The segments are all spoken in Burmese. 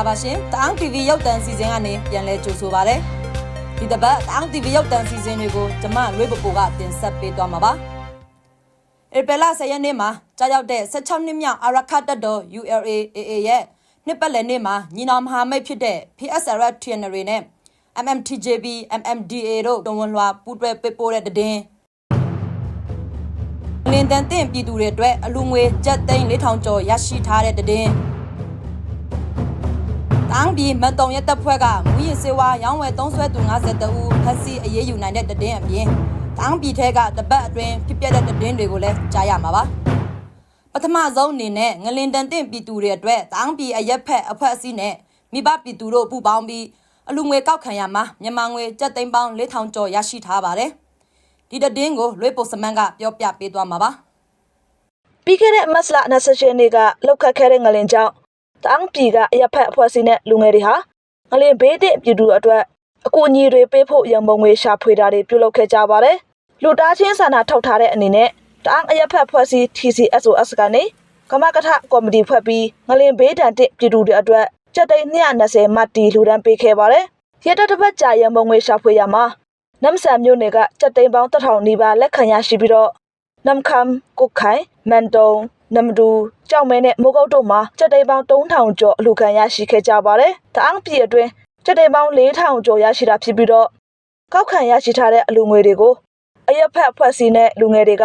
မင်္ဂလာပါရှင်တအောင်း TV ရုပ်တံစီစဉ်ကနေပြန်လဲကြိုဆိုပါရစေဒီတစ်ပတ်တအောင်း TV ရုပ်တံစီစဉ်တွေကိုကျွန်မလွေးပပူကတင်ဆက်ပေးသွားမှာပါဧပြီလ10ရက်နေ့မှာကြားရောက်တဲ့16နှစ်မြောက်အာရခတ်တပ်တော် ULAAA ရဲ့နှစ်ပတ်လည်နေ့မှာညီနောင်မဟာမိတ်ဖြစ်တဲ့ PSRF TNR နဲ့ MMTJB MMDA တို့တုံဝန်လွှာပူးတွဲပေးပို့တဲ့တဲ့တင်လင်းတန်တင်ပြည်သူတွေအတွက်အလူငွေကျပ်သိန်း4000ကျော်ရရှိထားတဲ့တဲ့တင် တန်းပြည်မတုံရက်တပ်ဖွဲ့ကမူရင်စေဝါရောင်းဝယ်သုံးဆွဲသူ52ဦးဖက်စီအရေးယူနိုင်တဲ့တည်င်းအပြင်တန်းပြည်ထဲကတပတ်အတွင်းဖြစ်ပျက်တဲ့တည်င်းတွေကိုလည်းကြားရမှာပါပထမဆုံးအနေနဲ့ငလင်တန်တင့်ပြည်သူတွေအတွက်တန်းပြည်အရက်ဖက်အဖွဲ့အစည်းနဲ့မိဘပြည်သူတို့ပူးပေါင်းပြီးအလူငွေကောက်ခံရမှာမြန်မာငွေကျပ်သိန်းပေါင်း4000ကျော်ရရှိထားပါတယ်ဒီတည်င်းကိုလွေးပိုစမန်ကပြောပြပေးသွားမှာပါပြီးခဲ့တဲ့မတ်လ28ရက်နေ့ကလောက်ခတ်ခဲ့တဲ့ငလင်ကြောင့် တန်းပြည်ကအရက်ဖက်အဖွဲ့အစည်းနဲ့လူငယ်တွေဟာငလင်ဘေးတဲ့ပြည်သူအတွက်အကူအညီတွေပေးဖို့ရန်ပုံငွေရှာဖွေတာတွေပြုလုပ်ခဲ့ကြပါတယ်။လူသားချင်းစာနာထောက်ထားတဲ့အနေနဲ့တန်းအရက်ဖက်အဖွဲ့အစည်း TCSOS ကနေကမကထကော်မတီဖွဲ့ပြီးငလင်ဘေးတန်တဲ့ပြည်သူတွေအတွက်ကျပ်သိန်း220မှတ်တီလူဒန်းပေးခဲ့ပါတယ်။ရက်တစ်ပတ်ကြာရန်ပုံငွေရှာဖွေရမှာနမ်ဆန်မြို့နယ်ကကျပ်သိန်းပေါင်း1000နီးပါးလက်ခံရရှိပြီးတော့နမ်ခမ်ကုတ်ခိုင်မန်တုံ နမ်ဒူကြောက်မဲနဲ့မိုးကုတ်တို့မှာစက်တိန်ပေါင်း3000ကျော်အလူခံရရှိခဲ့ကြပါတယ်။တအောင်းပြည်အတွင်းစက်တိန်ပေါင်း4000ကျော်ရရှိတာဖြစ်ပြီးတော့ကောက်ခံရရှိထားတဲ့အလူငွေတွေကိုအရက်ဖက်အဖွဲ့အစည်းနဲ့လူငယ်တွေက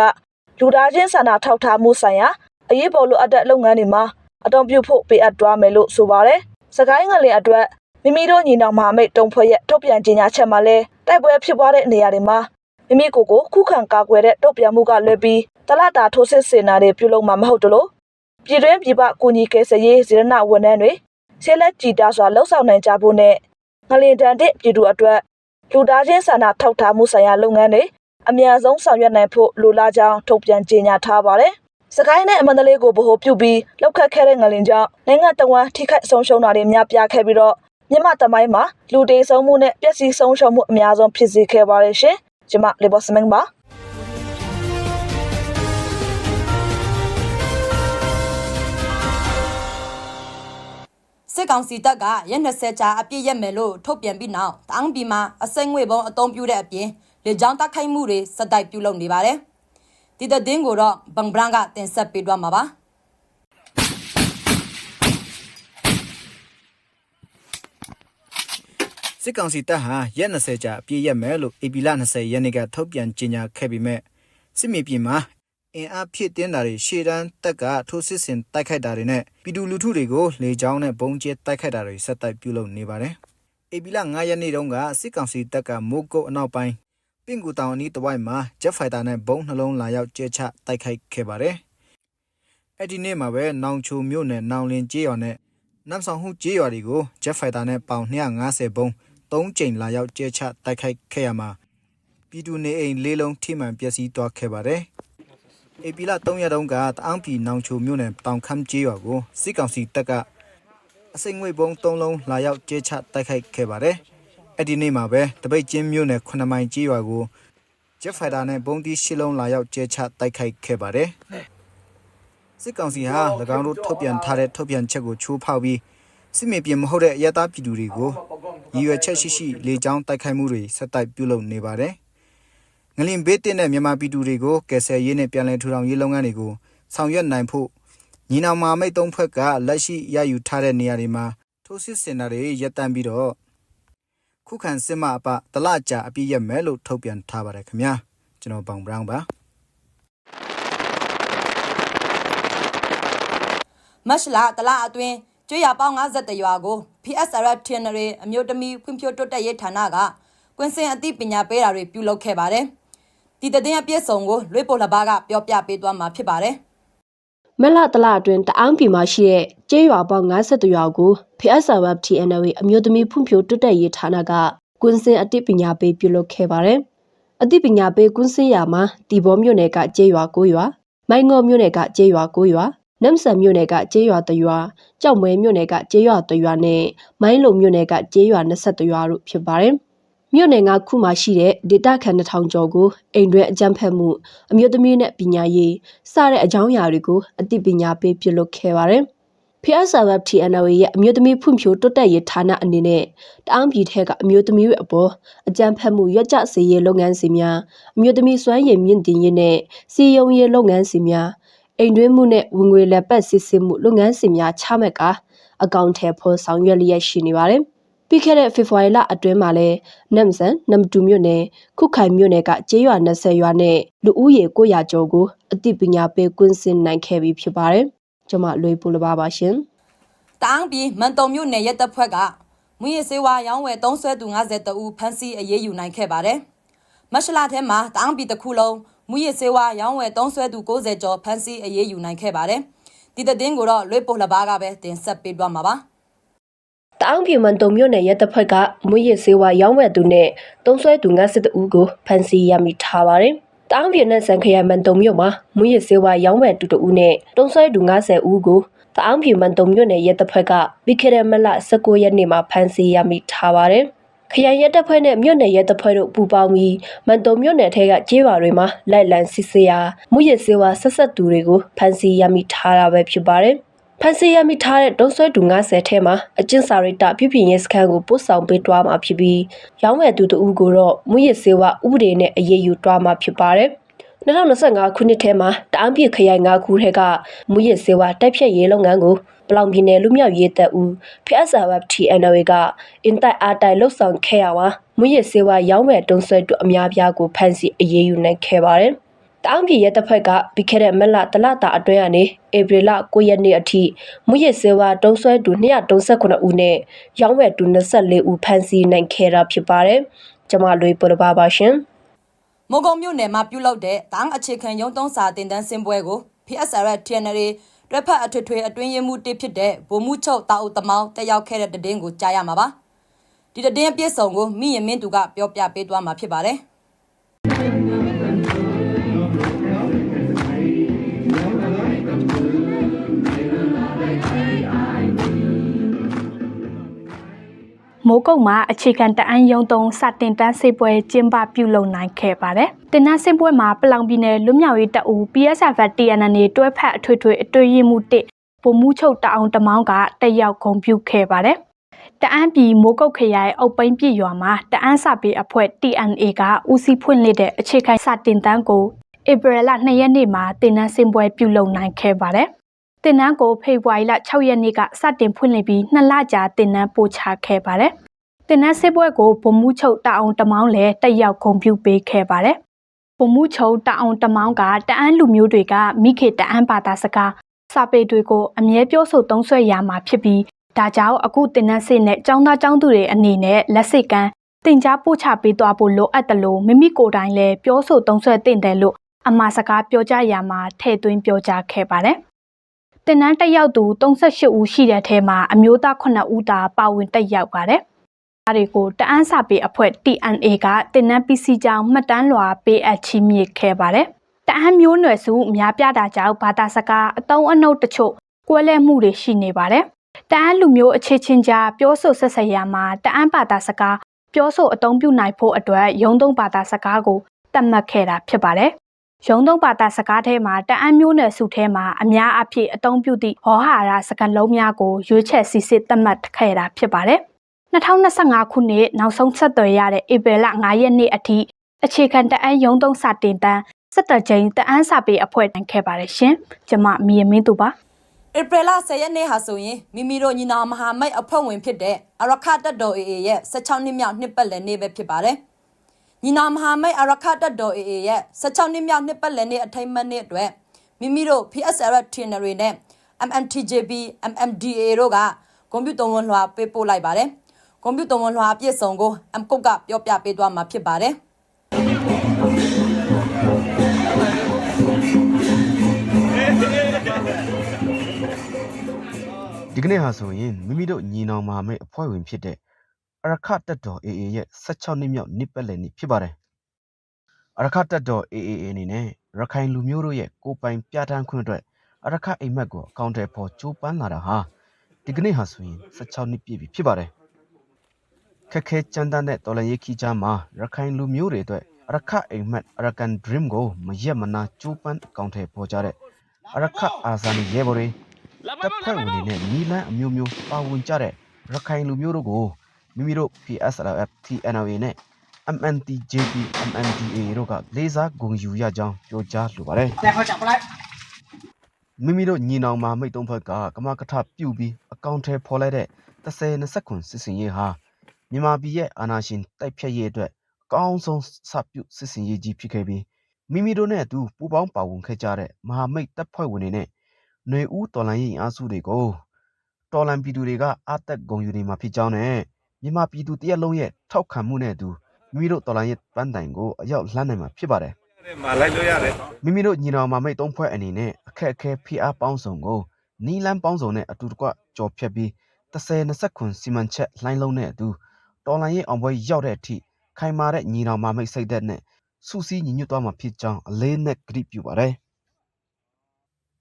လူသားချင်းစာနာထောက်ထားမှုဆိုင်ရာအရေးပေါ်လိုအပ်တဲ့လုပ်ငန်းတွေမှာအတုံးပြုဖို့ပေးအပ်သွားမယ်လို့ဆိုပါတယ်။စကိုင်းငလင်အတွက်မိမိတို့ညီနောင်မဟာမိတ်တုံဖွဲ့ရဲ့ထုတ်ပြန်ကြေညာချက်မှာလဲတိုက်ပွဲဖြစ်ပွားတဲ့နေရာတွေမှာမိမိကိုယ်ကိုခုခံကာကွယ်တဲ့တုတ်ပြန်မှုကလွဲပြီး တလတာထိုးစစ်စင်နာတွေပြုလုပ်မှာမဟုတ်တလို့ပြည်တွင်းပြည်ပကူညီကယ်ဆယ်ရေးဇေရနာဝန်ထမ်းတွေဆဲလက်ကြည်တာစွာလှုပ်ဆောင်နိုင်ကြဖို့နဲ့ငလင်တန်တဲ့ပြည်သူအတွက်လူသားချင်းစာနာထောက်ထားမှုဆိုင်ရာလုပ်ငန်းတွေအများဆုံးဆောင်ရွက်နိုင်ဖို့လိုလားကြောင်းထုတ်ပြန်ကြေညာထားပါတယ်။စကိုင်းနဲ့အမန္တလေးကိုဗဟိုပြုပြီးလောက်ခတ်ခဲ့တဲ့ငလင်ကြောင့်နိုင်ငံတော်ဝန်ထိခိုက်ဆုံးရှုံးတာတွေများပြားခဲ့ပြီးတော့မြန်မာတမိုင်းမှာလူတေဆုံးမှုနဲ့ပျက်စီးဆုံးရှုံးမှုအများဆုံးဖြစ်စေခဲ့ပါတယ်ရှင်။ကျွန်မလေဘော့စမင်းပါ စစ်ကောင်စီတပ်ကရက်20ကြာအပြည့်ရက်မယ်လို့ထုတ်ပြန်ပြီးနောက်တန်းပြည်မှာအစိမ့်ငွေပုံအုံပြုတဲ့အပြင်လေကြောင်းတိုက်ခိုက်မှုတွေစက်တိုက်ပြုလုပ်နေပါတယ်။ဒီတဲ့တင်းကိုတော့ဘန်ဘရန်ကတင်ဆက်ပေးသွားမှာပါ။စစ်ကောင်စီတပ်ဟာရက်20ကြာအပြည့်ရက်မယ်လို့ AP လ20ရက်နေ့ကထုတ်ပြန်ကြေညာခဲ့ပေမဲ့စစ်မြေပြင်မှာ အင်အားဖြည့်တင်းတာတွေရှေ့တန်းတက်ကထိုးစစ်ဆင်တိုက်ခိုက်တာတွေနဲ့ပြည်သူလူထုတွေကိုလေကြောင်းနဲ့ပုံကျဲတိုက်ခိုက်တာတွေဆက်တိုက်ပြုလုပ်နေပါတယ်။ AP လ9ရက်နေ့တုန်းကစစ်ကောင်စီတပ်ကမိုးကုတ်အနောက်ပိုင်းပင့်ကူတောင်အနီးတစ်ဝိုက်မှာဂျက်ဖိုက်တာနဲ့ဘုံနှလုံးလာရောက်ကျဲချတိုက်ခိုက်ခဲ့ပါတယ်။အဲ့ဒီနေ့မှာပဲနောင်ချိုမြို့နယ်နောင်လင်းကျေးရွာနဲ့နမ်ဆောင်ဟုကျေးရွာတွေကိုဂျက်ဖိုက်တာနဲ့ပေါင်250ဘုံ၃ကြိမ်လာရောက်ကျဲချတိုက်ခိုက်ခဲ့ရမှာပြည်သူနေအိမ်လေးလုံးထိမှန်ပျက်စီးသွားခဲ့ပါတယ်။ အေပီလာ3ရက်တုန်းကတအောင်းပြည်နောင်ချိုမြို့နယ်တောင်ခမ်းကျေးရွာကိုစစ်ကောင်စီတပ်ကအစိမ့်ငွေပုံ3လုံးလာရောက်ကျဲချတိုက်ခိုက်ခဲ့ပါတယ်။အဲ့ဒီနေ့မှာပဲတပိတ်ချင်းမြို့နယ်9မိုင်ကျေးရွာကိုဂျက်ဖိုက်တာနဲ့ပုံတီးရှစ်လုံးလာရောက်ကျဲချတိုက်ခိုက်ခဲ့ပါတယ်။စစ်ကောင်စီဟာ၎င်းတို့ထုတ်ပြန်ထားတဲ့ထုတ်ပြန်ချက်ကိုချိုးဖောက်ပြီးစစ်မြေပြင်မဟုတ်တဲ့အရတားပြည်သူတွေကိုရည်ရွယ်ချက်ရှိရှိလေကြောင်းတိုက်ခိုက်မှုတွေဆက်တိုက်ပြုလုပ်နေပါတယ်။ ငလင်ဘေးတင်တဲ့မြန်မာပြည်သူတွေကိုကယ်ဆယ်ရေးနဲ့ပြန်လည်ထူထောင်ရေးလုပ်ငန်းတွေကိုဆောင်ရွက်နိုင်ဖို့ညီနောင်မာမိတ်သုံးဖွဲ့ကလက်ရှိရယူထားတဲ့နေရာတွေမှာထိုးစစ်ဆင်တာတွေရပ်တန့်ပြီးတော့ခုခံစစ်မအပတလကြာအပြည့်ရမယ်လို့ထုတ်ပြန်ထားပါတယ်ခင်ဗျာကျွန်တော်ပေါင်ဘရောင်းပါမတ်လတလအတွင်းကျွေးရပေါင်း50ရွာကို PSRF TNR အမျိုးသမီးဖွံ့ဖြိုးတိုးတက်ရေးဌာနကကွင်းစင်အသိပညာပေးတာတွေပြုလုပ်ခဲ့ပါတယ်။ ဒီတဲ့င်းအပြည့်စုံကိုလွေးပိုလဘာကပြောပြပေးသွားမှာဖြစ်ပါတယ်။မက်လတလအတွင်းတအောင်းပြည်မှာရှိတဲ့ကျေးရွာပေါင်း50ရွာကို PSRF TNW အမျိုးသမီးဖွံ့ဖြိုးတိုးတက်ရေးဌာနကကွင်းစင်အသိပညာပေးပြုလုပ်ခဲ့ပါတယ်။အသိပညာပေးကွင်းစင်ရာမှာတီဘောမြို့နယ်ကကျေးရွာ9ရွာ၊မိုင်းငေါမြို့နယ်ကကျေးရွာ9ရွာ၊နမ်ဆန်မြို့နယ်ကကျေးရွာ3ရွာ၊ကြောက်မဲမြို့နယ်ကကျေးရွာ3ရွာနဲ့မိုင်းလုံမြို့နယ်ကကျေးရွာ22ရွာတို့ဖြစ်ပါတယ်။ မြို့နယ်ကခုမှရှိတဲ့ဒေတာခန်2000ကျော်ကိုအိမ်တွဲအကြမ်းဖက်မှုအမျိုးသမီးနဲ့ပညာရေးစတဲ့အကြောင်းအရာတွေကိုအသိပညာပေးပြုလုပ်ခဲ့ပါတယ်။ဖျက်စာဝတ် TNL ရဲ့အမျိုးသမီးဖွံ့ဖြိုးတိုးတက်ရေးဌာနအနေနဲ့တအောင်းပြည်ထဲကအမျိုးသမီးတွေအပေါ်အကြံဖက်မှုရွက်ကြစေရေးလုပ်ငန်းစဉ်များအမျိုးသမီးစွမ်းရည်မြင့်တင်ရေးနဲ့စီယုံရေးလုပ်ငန်းစဉ်များအိမ်တွင်းမှုနဲ့ဝင်ငွေလက်ပတ်စစ်ဆေးမှုလုပ်ငန်းစဉ်များချမှတ်ကာအကောင့်ထဲပေါ်ဆောင်ရွက်လျက်ရှိနေပါတယ်။ ပြီးခဲ့တဲ့ဖေဖော်ဝါရီလအတွင်းမှာလဲနမ်ဆန်နမ်တူမြို့နယ်ခုခိုင်မြို့နယ်ကကျေးရွာ20ရွာနဲ့လူဦးရေ900ကျော်ကိုအသိပညာပေးကွင်းစင်နိုင်ခဲ့ပြီးဖြစ်ပါတယ်။ကျွန်မလွေပူလပါပါရှင်။တန်းပြည်မန်တုံမြို့နယ်ရဲတပ်ဖွဲ့ကမူရစေဝါရောင်းဝယ်သုံးဆွဲသူ52ဦးဖမ်းဆီးအရေးယူနိုင်ခဲ့ပါတယ်။မတ်လထဲမှာတန်းပြည်တစ်ခုလုံးမူရစေဝါရောင်းဝယ်သုံးဆွဲသူ60ကျော်ဖမ်းဆီးအရေးယူနိုင်ခဲ့ပါတယ်။ဒီတဲ့တင်ကိုတော့လွေပိုလဘာကပဲတင်ဆက်ပေးသွားမှာပါ။ တအောင်းပြည်မန်တုံမြို့နယ်ရဲတပ်ဖွဲ့ကမွေးရစေဝါရောင်းဝယ်သူနဲ့တုံးဆွဲသူ52ဦးကိုဖမ်းဆီးရမိထားပါတယ်။တအောင်းပြည်နယ်စံခရိုင်မန်တုံမြို့မှာမွေးရစေဝါရောင်းဝယ်သူတဦးနဲ့တုံးဆွဲသူ90ဦးကိုတအောင်းပြည်မန်တုံမြို့နယ်ရဲတပ်ဖွဲ့ကပြီးခဲ့တဲ့မလ19ရက်နေ့မှာဖမ်းဆီးရမိထားပါတယ်။ခရိုင်ရဲတပ်ဖွဲ့နဲ့မြို့နယ်ရဲတပ်ဖွဲ့တို့ပူးပေါင်းပြီးမန်တုံမြို့နယ်ထဲကကျေးရွာတွေမှာလိုက်လံစစ်ဆေးရာမွေးရစေဝါဆက်ဆက်သူတွေကိုဖမ်းဆီးရမိထားတာပဲဖြစ်ပါတယ်။ ဖန်စီရမိထားတဲ့တုံးဆွဲတူ90ထဲမှာအကျင့်စာရိတ္တပြုပြင်ရေးစခန်းကိုပို့ဆောင်ပေးသွားမှာဖြစ်ပြီးရောင်းဝယ်သူတဦးကိုတော့မွေရစေဝဥပဒေနဲ့အရေးယူသွားမှာဖြစ်ပါတယ်။2025ခုနှစ်ထဲမှာတအောင်းပြည်ခရိုင်၅ခုထဲကမွေရစေဝတိုက်ဖြတ်ရေးလုပ်ငန်းကိုပလောင်ပြည်နယ်လူမျိုးရေးတပ်ဦး PSRF TNL ကအင်တိုက်အားတိုက်လှုပ်ဆောင်ခဲ့ရပါမွေရစေဝရောင်းဝယ်တုံးဆွဲတူအများပြားကိုဖမ်းဆီးအရေးယူနိုင်ခဲ့ပါတယ်။ တောင်ပြည်ရဲတပ်ဖွဲ့ကပြီးခဲ့တဲ့မက်လတလတာအတွင်းကနေဧပြီလ9ရက်နေ့အထိမွေရစေဝါတုံးဆွဲသူ239ဦးနဲ့ရောင်းဝယ်သူ24ဦးဖမ်းဆီးနိုင်ခဲ့တာဖြစ်ပါတယ်။ကျွန်မလွေပေါ်ပါပါရှင်။မုံကုံမြို့နယ်မှာပြုလုပ်တဲ့တန်းအခြေခံရုံးသုံးစာတင်တန်းစင်ပွဲကို PSR TNL တွဲဖက်အထွေထွေအတွင်းရေးမှူးတစ်ဖြစ်တဲ့ဗိုလ်မှူးချုပ်တာအုပ်တမောင်းတက်ရောက်ခဲ့တဲ့တဲ့င်းကိုကြားရမှာပါဒီတဲ့င်းအပြည့်စုံကိုမိရင်မင်းသူကပြောပြပေးသွားမှာဖြစ်ပါတယ် မိုးကုတ်မှာအခြေခံတအန်းရုံသုံးစတင်တန်းစိတ်ပွဲကျင်းပပြုလုပ်နိုင်ခဲ့ပါတယ်။တင်နန်းစိတ်ပွဲမှာပလောင်ပြည်နယ်လွတ်မြောက်ရေးတပ်ဦး PSF TNN တွဲဖက်အထွေထွေအတွင်းရေးမှူးတစ်ဗိုလ်မှူးချုပ်တအောင်တမောင်းကတက်ရောက်ဂုဏ်ပြုခဲ့ပါတယ်။တအန်းပြည်မိုးကုတ်ခရိုင်အုပ်ပိန်းပြည့်ရွာမှာတအန်းစာပေအဖွဲ့ TNA ကဦးစီးဖွင့်လှစ်တဲ့အခြေခံစတင်တန်းကိုဧပြီလ2ရက်နေ့မှာတင်နန်းစင်ပွဲပြုလုပ်နိုင်ခဲ့ပါတယ်။ တင်နန်းကိုဖေဖော်ဝါရီလ6ရက်နေ့ကစတင်ဖွင့်လှစ်ပြီးနှစ်လကြာတင်နန်းပို့ချခဲ့ပါတယ်။တင်နန်းစစ်ပွဲကိုဗိုလ်မှူးချုပ်တအောင်တမောင်းလည်းတက်ရောက်ဂုဏ်ပြုပေးခဲ့ပါတယ်။ဗိုလ်မှူးချုပ်တအောင်တမောင်းကတအန်းလူမျိုးတွေကမိခေတအန်းဘာသာစကားစာပေတွေကိုအမြဲပြောဆိုသုံးဆွဲရမှာဖြစ်ပြီးဒါကြောင့်အခုတင်နန်းစစ်နဲ့ចောင်းသားចောင်းသူတွေအနေနဲ့လက်စိတ်ကမ်းတင် जा ပို့ချပေးသွားဖို့လိုအပ်တယ်လို့မိမိကိုယ်တိုင်လည်းပြောဆိုသုံးဆွဲတင်တယ်လို့အမှားစကားပြောကြရမှာထည့်သွင်းပြောကြားခဲ့ပါတယ်။ တင်နန်းတက်ရောက်သူ38ဦးရှိတဲ့ထဲမှာအမျိုးသား9ဦးသာပါဝင်တက်ရောက်ပါတယ်။အားတွေကိုတအန်းစာပေအဖွဲ့ TNA ကတင်နန်း PC ကြောင်းမှတ်တမ်းလွှာပေးအပ်ချီးမြှင့်ခဲ့ပါတယ်။တအန်းမျိုးနွယ်စုအများပြတာကြောင့်ဘာသာစကားအတုံးအနှုတ်တချို့ကွဲလဲမှုတွေရှိနေပါတယ်။တအန်းလူမျိုးအခြေချင်းကြားပြောဆိုဆက်ဆက်ရမှာတအန်းဘာသာစကားပြောဆိုအသုံးပြုနိုင်ဖို့အတွက်ရုံးသုံးဘာသာစကားကိုတတ်မှတ်ခဲ့တာဖြစ်ပါတယ်။ ရုံးသုံးဘာသာစကားထဲမှာတအန်းမျိုးနွယ်စုထဲမှာအများအပြည့်အသုံးပြုသည့်ဟောဟာရစကားလုံးများကိုရွေးချယ်စစ်စစ်သတ်မှတ်ခဲ့တာဖြစ်ပါတယ်။2025ခုနှစ်နောက်ဆုံးဆက်သွယ်ရတဲ့ဧပြီလ9ရက်နေ့အထိအခြေခံတအန်းရုံးသုံးစာတင်တန်း17ကြိမ်တအန်းစာပေအဖွဲ့နိုင်ခဲ့ပါတယ်ရှင်။ကျွန်မမီယမင်းသူပါဧပြီလ10ရက်နေ့ဟာဆိုရင်မိမိတို့ညီနောင်မဟာမိတ်အဖွဲ့ဝင်ဖြစ်တဲ့အရခတပ်တော် AA ရဲ့16နှစ်မြောက်နှစ်ပတ်လည်နေ့ပဲဖြစ်ပါတယ်။ ညီနောင်မဟာမိတ်အရခတပ်တော် AA ရဲ့16နှစ်မြောက်နှစ်ပတ်လည်နေ့အထိမ်းအမှတ်နေ့အတွက်မိမိတို့ PSR TNR နဲ့ MMTJB MMDA တို့ကကွန်ပျူတာဝန်လွှာပေးပို့လိုက်ပါတယ်။ကွန်ပျူတာဝန်လွှာအပြည့်စုံကို M ကုတ်ကပြောပြပေးသွားမှာဖြစ်ပါတယ်။ဒီကနေ့ဟာဆိုရင်မိမိတို့ညီနောင်မဟာမိတ်အဖွဲ့ဝင်ဖြစ်တဲ့ အရခတက်တော် AA ရဲ့16နှစ်မြောက်နှစ်ပတ်လည်နေ့ဖြစ်ပါတယ်။အရခတက်တော် AA အနေနဲ့ရခိုင်လူမျိုးတို့ရဲ့ကိုယ်ပိုင်ပြဋ္ဌာန်းခွင့်အတွက်အရခအိမ်မက်ကိုအကောင့်ထဲပေါ်ကျိုးပန်းလာတာဟာဒီကနေ့ဟာဆိုရင်16နှစ်ပြည့်ပြီဖြစ်ပါတယ်။ခက်ခဲကြမ်းတမ်းတဲ့တော်လှန်ရေးခီးကြားမှာရခိုင်လူမျိုးတွေအတွက်အရခအိမ်မက် Arakan Dream ကိုမရက်မနာကျိုးပန်းအကောင့်ထဲပေါ်ကြတဲ့အရခအာဇာနည်ရဲဘော်တွေတပ်ဖွဲ့ဝင်တွေနဲ့နီလန်းအမျိုးမျိုးပါဝင်ကြတဲ့ရခိုင်လူမျိုးတို့ကို မိမိတို့ PSLF TNLA နဲ့ MNTJP MNDA တို့ကလေးစားဂုဏ်ယူရကြောင်းပြောကြားလိုပါတယ်မိမိတို့ညီနောင်မာမိတ်သုံးဖက်ကကမကထပြုတ်ပြီးအကောင့်ထဲဖော်လိုက်တဲ့30 20ခွန်စစ်စင်ရေးဟာမြန်မာပြည်ရဲ့အာဏာရှင်တိုက်ဖြတ်ရေးအတွက်အကောင်းဆုံးစပြုစစ်စင်ရေးကြီးဖြစ်ခဲ့ပြီးမိမိတို့နဲ့အတူပူးပေါင်းပါဝင်ခဲ့ကြတဲ့မဟာမိတ်တပ်ဖွဲ့ဝင်တွေနဲ့ຫນွေဦးတော်လိုင်းရင်အားစုတွေကိုတော်လန်ပြည်သူတွေကအာသက်ဂုံယူနေမှာဖြစ်ကြောင်းနဲ့ မြန်မာပြည်သူတရက်လုံးရဲ့ထောက်ခံမှုနဲ့အတူမိမိတို့တော်လိုင်းရဲ့ပန်းတိုင်ကိုအရောက်လှမ်းနိုင်မှာဖြစ်ပါတယ်မှာလိုက်လို့ရတယ်မိမိတို့ညီနောင်မမိတ်သုံးဖွဲ့အနေနဲ့အခက်အခဲဖိအားပေါင်းစုံကိုနီလန်းပေါင်းစုံနဲ့အတူတကွကြော်ဖြတ်ပြီး30 20ခွန်စီမံချက်လှိုင်းလုံးနဲ့အတူတော်လိုင်းရဲ့အောင်ပွဲရောက်တဲ့အထိခိုင်မာတဲ့ညီနောင်မမိတ်စိတ်သက်နဲ့စူးစီးညီညွတ်သွားမှာဖြစ်ကြောင်းအလေးနဲ့ကတိပြုပါတယ်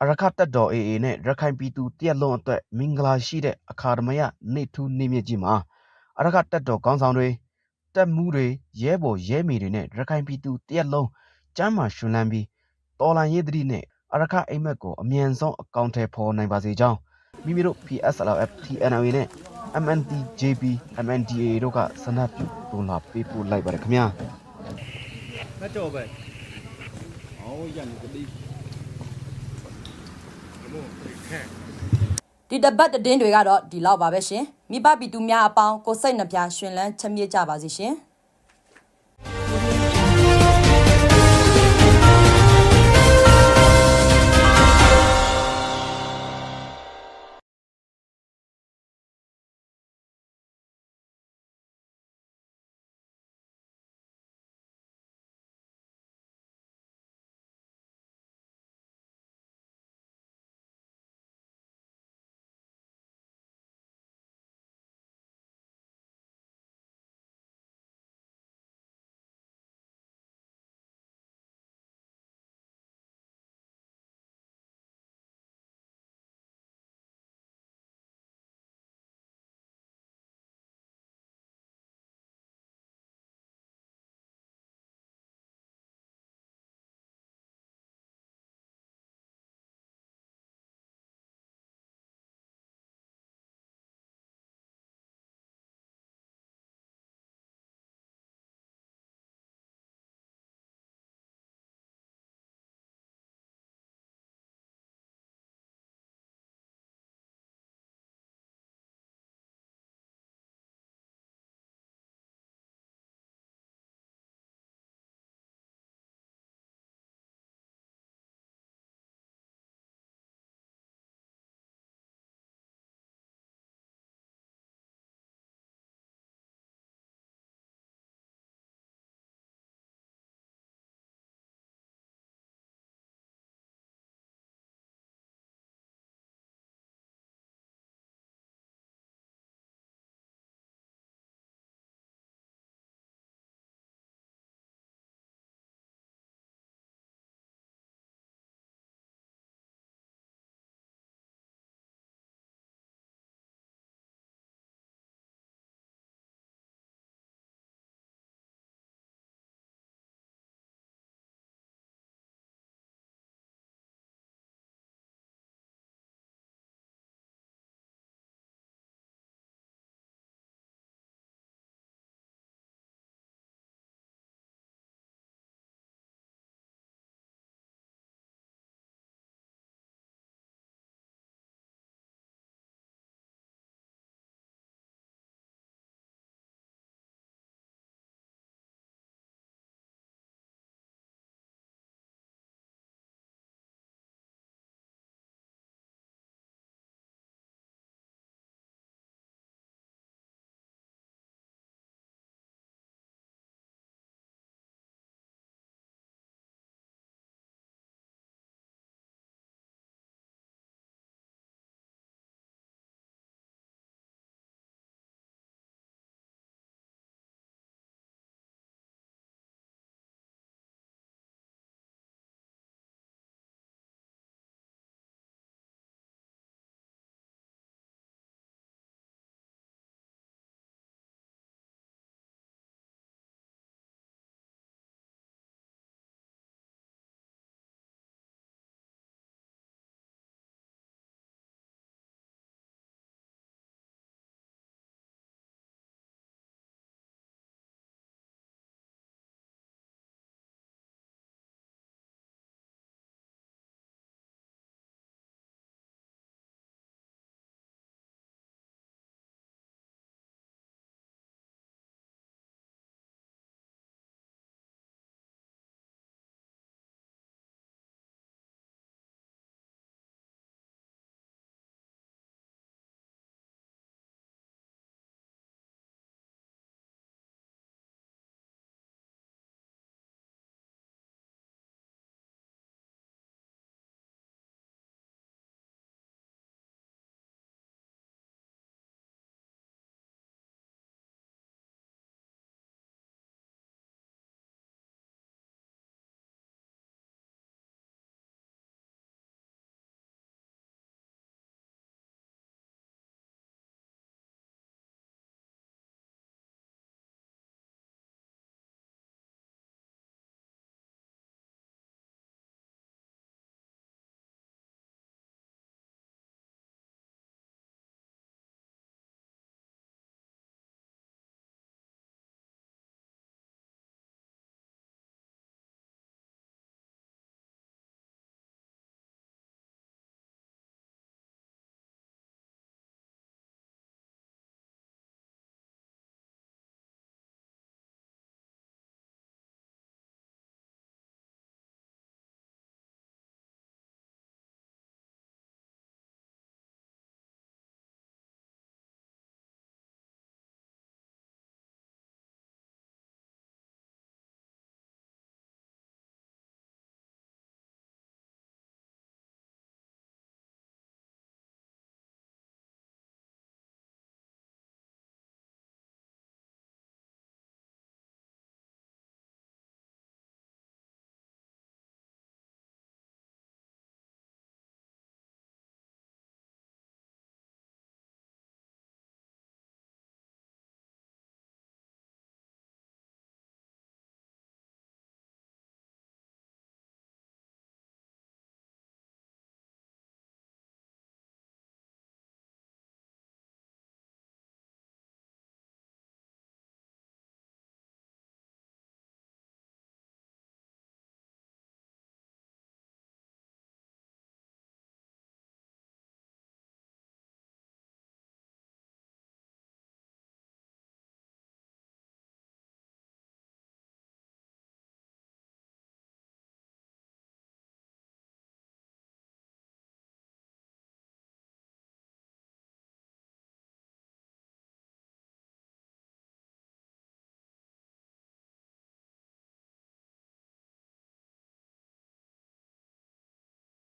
အရခတ်တပ်တော် AA နဲ့ရခိုင်ပြည်သူတရက်လုံးအတွက်မင်္ဂလာရှိတဲ့အခါဒမယနေထူးနေမြင့်ကြီးမှာ အရခတ်တပ်တော်ခေါင်းဆောင်တွေတပ်မှုတွေရဲဘော်ရဲမေတွေနဲ့ရခိုင်ပြည်သူတရက်လုံးကျမ်းမာရှင်လန်းပြီးတော်လန်ရေးသတိနဲ့အရခအိမ်မက်ကိုအမြန်ဆုံးအကောင့်ထဲပေါ်နိုင်ပါစေကြောင်းမိမိတို့ PSLF TNLA နဲ့ MNTJP MNDA တို့ကစနပ်ပြုပုံလာပေးပို့လိုက်ပါတယ်ခင်ဗျာမကြောပဲဟောရန်ကတိဘုံခဲဒီတပတ်သတင်းတွေကတော့ဒီလောက်ပါပဲရှင် မိဘပြည်သူများအပေါင်းကိုစိတ်နှပြရှင်လန်းချမ်းမြေ့ကြပါစေရှင်